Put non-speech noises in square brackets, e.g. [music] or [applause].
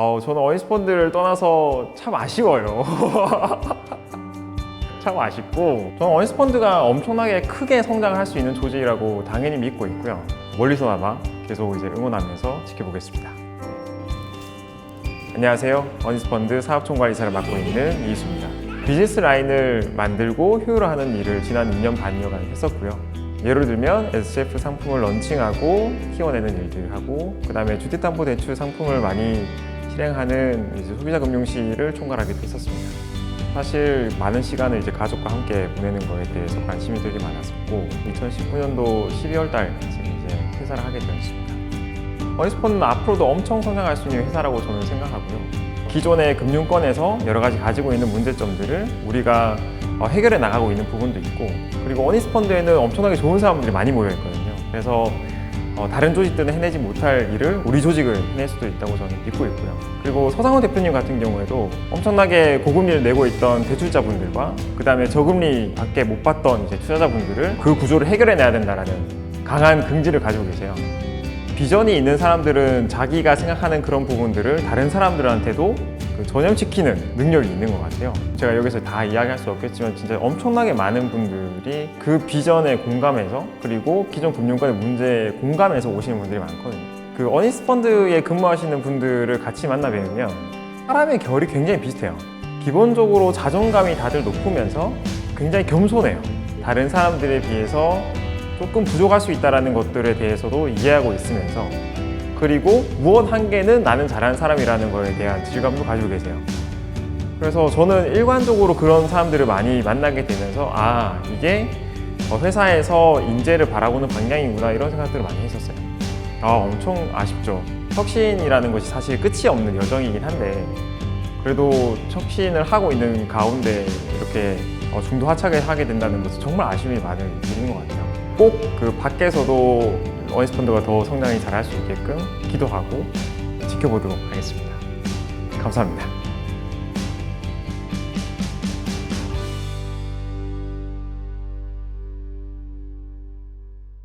어, 저는 어니스펀드를 떠나서 참 아쉬워요. [laughs] 참 아쉽고 저는 어니스펀드가 엄청나게 크게 성장할 수 있는 조직이라고 당연히 믿고 있고요. 멀리서나마 계속 이제 응원하면서 지켜보겠습니다. 안녕하세요. 어니스펀드 사업총괄이사를 맡고 있는 이수입니다. 비즈니스 라인을 만들고 효율화하는 일을 지난 2년 반여간 했었고요. 예를 들면 SCF 상품을 런칭하고 키워내는 일들을 하고 그 다음에 주택담보대출 상품을 많이 실행하는 이제 소비자 금융실을 총괄하기도 했었습니다. 사실 많은 시간을 이제 가족과 함께 보내는 거에 대해서 관심이 되게 많았었고 2019년도 12월 달쯤 이제 퇴사를 하게 되었습니다. 어니스펀드는 앞으로도 엄청 성장할 수 있는 회사라고 저는 생각하고요. 기존의 금융권에서 여러 가지 가지고 있는 문제점들을 우리가 어, 해결해 나가고 있는 부분도 있고 그리고 어니스펀드에는 엄청나게 좋은 사람들이 많이 모여 있거든요. 그래서 어, 다른 조직들은 해내지 못할 일을 우리 조직을 해낼 수도 있다고 저는 믿고 있고요. 그리고 서상훈 대표님 같은 경우에도 엄청나게 고금리를 내고 있던 대출자분들과 그 다음에 저금리 밖에 못 받던 이제 투자자분들을 그 구조를 해결해 내야 된다라는 강한 긍지를 가지고 계세요. 비전이 있는 사람들은 자기가 생각하는 그런 부분들을 다른 사람들한테도 그 전염시키는 능력이 있는 것 같아요. 제가 여기서 다 이야기할 수 없겠지만 진짜 엄청나게 많은 분들이 그 비전에 공감해서 그리고 기존 금융권의 문제에 공감해서 오시는 분들이 많거든요. 그 어니스 펀드에 근무하시는 분들을 같이 만나 뵈면 사람의 결이 굉장히 비슷해요. 기본적으로 자존감이 다들 높으면서 굉장히 겸손해요. 다른 사람들에 비해서 조금 부족할 수 있다는 것들에 대해서도 이해하고 있으면서 그리고 무엇 한 개는 나는 잘하는 사람이라는 거에 대한 질감도 가지고 계세요. 그래서 저는 일관적으로 그런 사람들을 많이 만나게 되면서 아 이게 어, 회사에서 인재를 바라보는 방향이구나 이런 생각들을 많이 했었어요. 아 엄청 아쉽죠. 혁신이라는 것이 사실 끝이 없는 여정이긴 한데 그래도 혁신을 하고 있는 가운데 이렇게 어, 중도 하차게 하게 된다는 것은 정말 아쉬움이 많이 있는 것 같아요. 꼭 그 밖에서도 어니스펀드가 더 성장이 잘 할 수 있게끔 기도하고 지켜보도록 하겠습니다. 감사합니다.